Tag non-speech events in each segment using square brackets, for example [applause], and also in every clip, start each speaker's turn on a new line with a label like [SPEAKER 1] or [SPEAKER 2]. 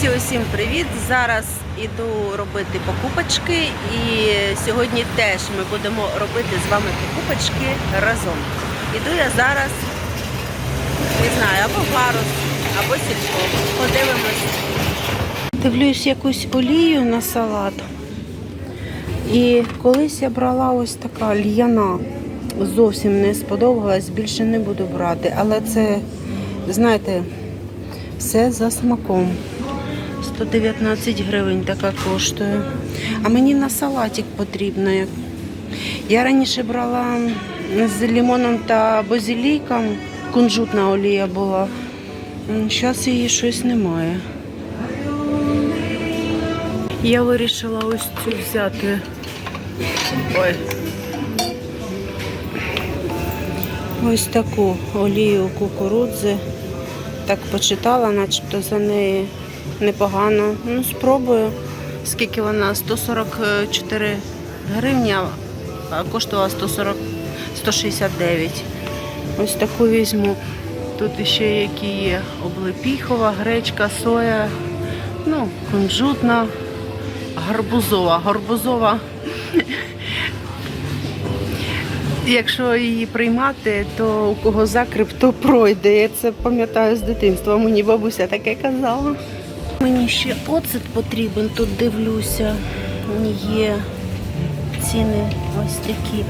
[SPEAKER 1] Друзі, усім привіт! Зараз іду робити покупочки і сьогодні теж ми будемо робити з вами покупочки разом. Іду я зараз, не знаю, або в Гарус, або сільпо. Подивимось. Дивлюсь якусь олію на салат. І колись я брала ось така льяна. Зовсім не сподобалась, більше не буду брати. Але це, знаєте, все за смаком. 119 гривень така коштує. А мені на салатик потрібно. Я раніше брала з лимоном та базиліком. Кунжутна олія була. Зараз її щось немає. Я вирішила ось цю взяти. Ой. Ось таку олію кукурудзи. Так почитала, начебто за неї непогано. Ну, спробую. Скільки вона? 144 гривні, а коштувала 140, 169. Ось таку візьму. Тут ще які є облепіхова, гречка, соя, ну, кунжутна, гарбузова. Гарбузова. Якщо її приймати, то у кого закрип, то пройде. Я це пам'ятаю з дитинства. Мені бабуся таке казала. Мені ще оцет потрібен, тут дивлюся. Є ціни ось такі.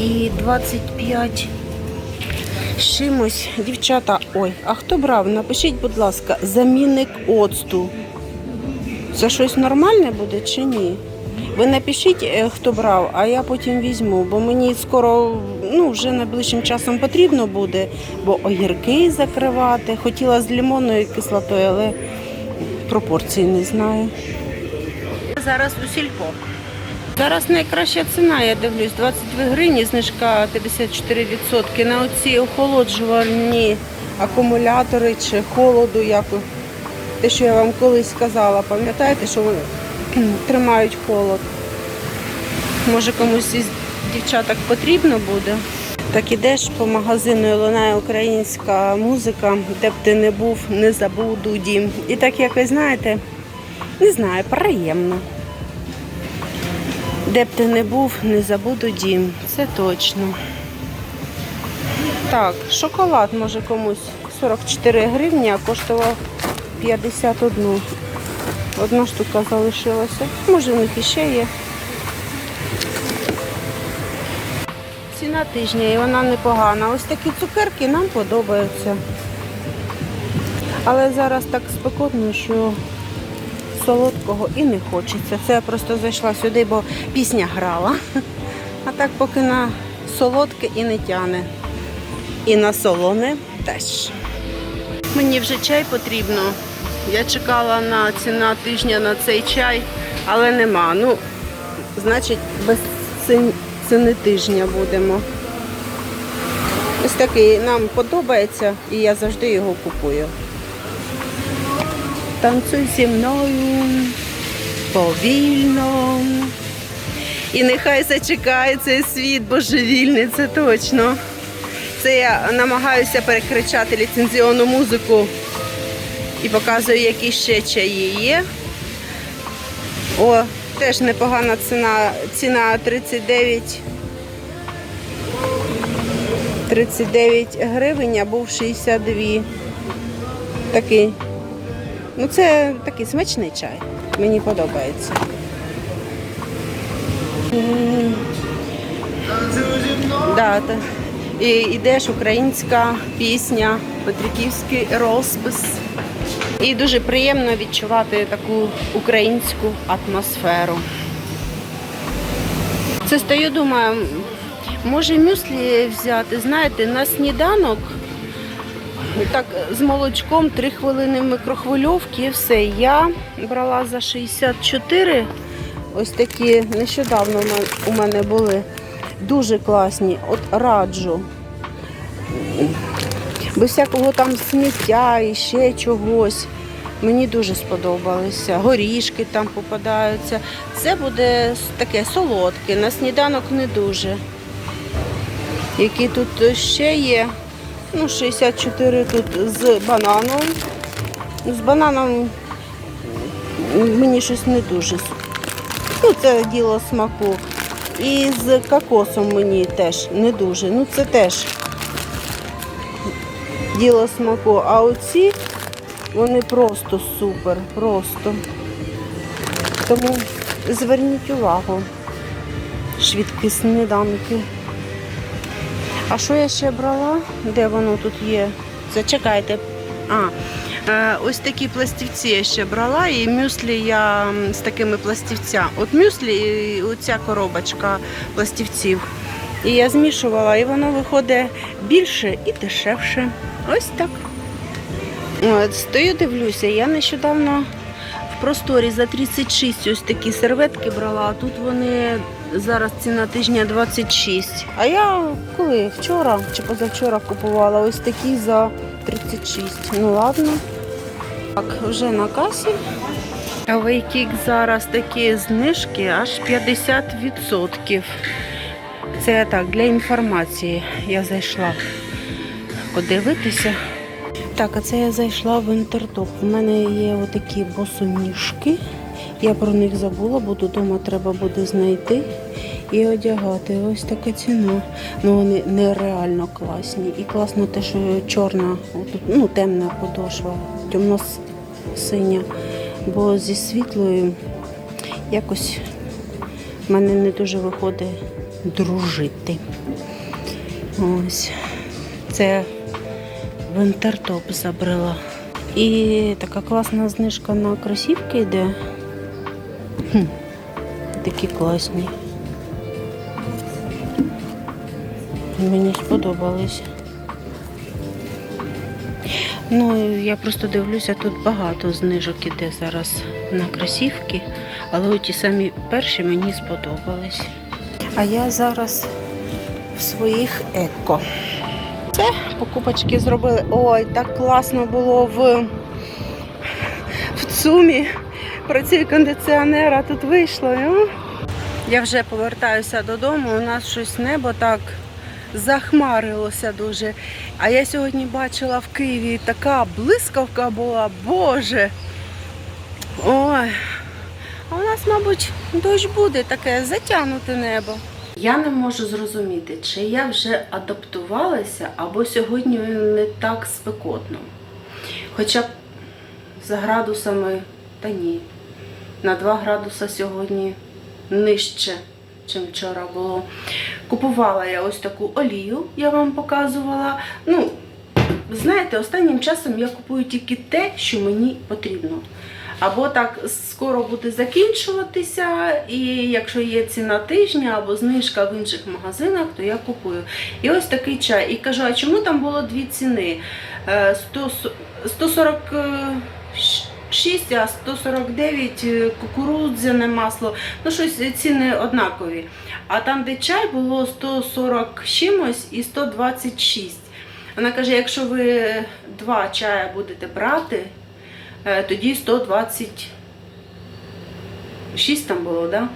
[SPEAKER 1] І 25 з чимось. Дівчата, ой, а хто брав? Напишіть, будь ласка, замінник оцту. Це щось нормальне буде чи ні? Ви напишіть, е, хто брав, а я потім візьму, бо мені скоро, ну вже найближчим часом потрібно буде, бо огірки закривати. Хотіла з лимонною кислотою, але пропорції не знаю. Зараз у сільпо. Зараз найкраща ціна, я дивлюсь, 22 гривні, знижка 54%. На оці охолоджувальні акумулятори чи холоду, як те, що я вам колись сказала, пам'ятаєте, що вони [clears throat] тримають холод. Може комусь із дівчаток потрібно буде. Так ідеш по магазину і лунає українська музика, де б ти не був, не забуду дім. І так якось, знаєте, не знаю, приємно. Де б ти не був, не забуду дім. Це точно. Так, шоколад може комусь 44 гривні, а коштував 51. Одна штука залишилася. Може, в них іще є. Ціна тижня і вона непогана. Ось такі цукерки нам подобаються. Але зараз так спекотно, що солодкого і не хочеться. Це я просто зайшла сюди, бо пісня грала. А так поки на солодке і не тяне. І на солоне теж. Мені вже чай потрібно. Я чекала на ціна тижня на цей чай, але нема. Ну, значить, без цін- ціни тижня будемо. Ось такий нам подобається і я завжди його купую. Танцюй зі мною повільно. І нехай зачекає цей світ божевільний, це точно. Це я намагаюся перекричати ліцензіонну музику і показую, які ще чаї є. О, теж непогана ціна. Ціна 39. 39 гривень, а був 62. Такий. Ну, це такий смачний чай. Мені подобається. Да, і йдеш українська пісня, Петриківський розпис. І дуже приємно відчувати таку українську атмосферу. Це стою, думаю, може мюслі взяти, знаєте, на сніданок. Так, з молочком 3 хвилини в мікрохвильовці і все. Я брала за 64. Ось такі нещодавно у мене були дуже класні. От раджу. Без всякого там сміття і ще чогось. Мені дуже сподобалися. Горішки там попадаються. Це буде таке солодке, на сніданок не дуже. Які тут ще є? Ну, 64 тут з бананом. З бананом мені щось не дуже. Ну, це діло смаку. І з кокосом мені теж не дуже. Ну, це теж діло смаку. А оці вони просто супер, просто. Тому зверніть увагу. Швидкі сніданки. А що я ще брала? Де воно тут є? Зачекайте. А, е, ось такі пластівці я ще брала, і мюслі я з такими пластівцями. От мюслі і оця коробочка пластівців. І я змішувала, і воно виходить більше і дешевше. Ось так. От, стою, дивлюся, я нещодавно в просторі за 36 ось такі серветки брала, а тут вони зараз ціна тижня 26. А я коли? Вчора чи позавчора купувала ось такі за 36. Ну ладно. Так, вже на касі. Вейкік зараз такі знижки аж 50%. Це так, для інформації я зайшла подивитися. Так, а це я зайшла в інтертоп. У мене є отакі босоніжки. Я про них забула, бо додому треба буде знайти і одягати. Ось така ціна. Ну вони нереально класні. І класно те, що чорна, ну темна подошва, темно-синя. Бо зі світлою якось в мене не дуже виходить дружити. Ось. Це в інтертоп забрала. І така класна знижка на кросівки йде. Хм, такі класні. Мені сподобались. Ну, я просто дивлюся, тут багато знижок іде зараз на кросівки, але ті самі перші мені сподобались. А я зараз в своїх еко. Це покупочки зробили. Ой, так класно було в, в ЦУМі. Працює кондиціонер, а тут вийшло. і. Я вже повертаюся додому. У нас щось небо так захмарилося дуже. А я сьогодні бачила в Києві така блискавка була, Боже. Ой. А у нас, мабуть, дощ буде таке затягнуте небо. Я не можу зрозуміти, чи я вже адаптувалася, або сьогодні не так спекотно. Хоча за градусами, та ні, на 2 градуса сьогодні нижче, чим вчора було. Купувала я ось таку олію, я вам показувала. Ну, знаєте, останнім часом я купую тільки те, що мені потрібно. Або так скоро буде закінчуватися, і якщо є ціна тижня або знижка в інших магазинах, то я купую. І ось такий чай. І кажу, а чому там було дві ціни? Е, 100 146, а 149 е, кукурудзяне масло. Ну, щось е, ціни однакові. А там, де чай, було 140 чимось і 126. Вона каже, якщо ви два чая будете брати, Е, тоді 126 там було, да?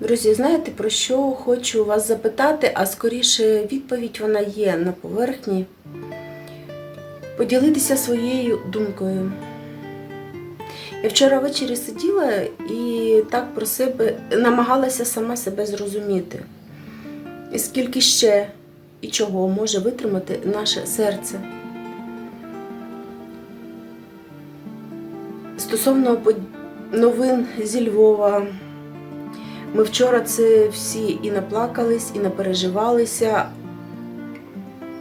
[SPEAKER 1] Друзі, знаєте, про що хочу вас запитати, а скоріше відповідь вона є на поверхні. Поділитися своєю думкою. Я вчора ввечері сиділа і так про себе намагалася сама себе зрозуміти. І скільки ще і чого може витримати наше серце. Стосовно новин зі Львова, ми вчора це всі і наплакались, і напереживалися.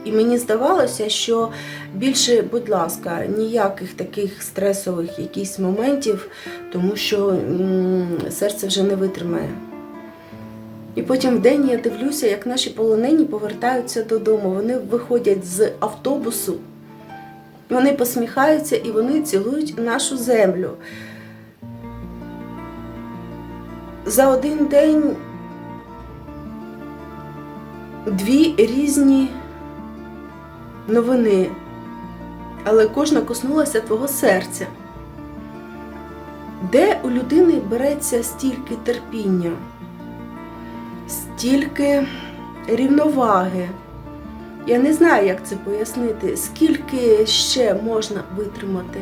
[SPEAKER 1] І мені здавалося, що більше, будь ласка, ніяких таких стресових якісь моментів, тому що серце вже не витримає. І потім вдень я дивлюся, як наші полонені повертаються додому. Вони виходять з автобусу. Вони посміхаються і вони цілують нашу землю. За один день дві різні новини, але кожна коснулася твого серця. Де у людини береться стільки терпіння, стільки рівноваги? Я не знаю, як це пояснити, скільки ще можна витримати.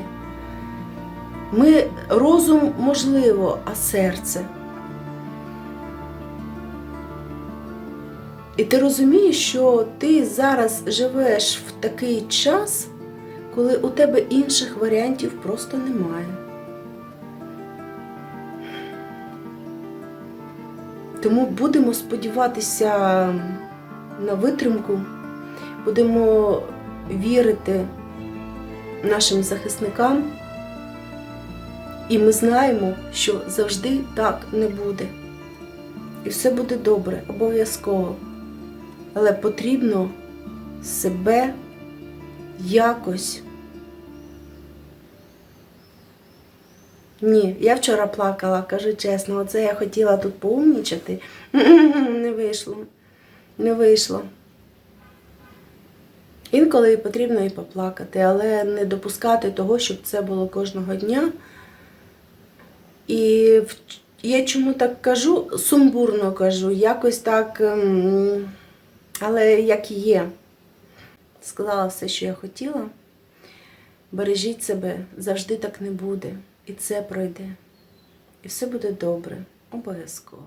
[SPEAKER 1] Ми розум можливо, а серце. І ти розумієш, що ти зараз живеш в такий час, коли у тебе інших варіантів просто немає. Тому будемо сподіватися на витримку, будемо вірити нашим захисникам, і ми знаємо, що завжди так не буде. І все буде добре, обов'язково. Але потрібно себе якось. Ні, я вчора плакала, кажу чесно, оце я хотіла тут поумнічати. [laughs] Не вийшло. Не вийшло. Інколи потрібно і поплакати, але не допускати того, щоб це було кожного дня. І я чому так кажу, сумбурно кажу, якось так, ем, але як є. Сказала все, що я хотіла. Бережіть себе, завжди так не буде. І це пройде. І все буде добре, обов'язково.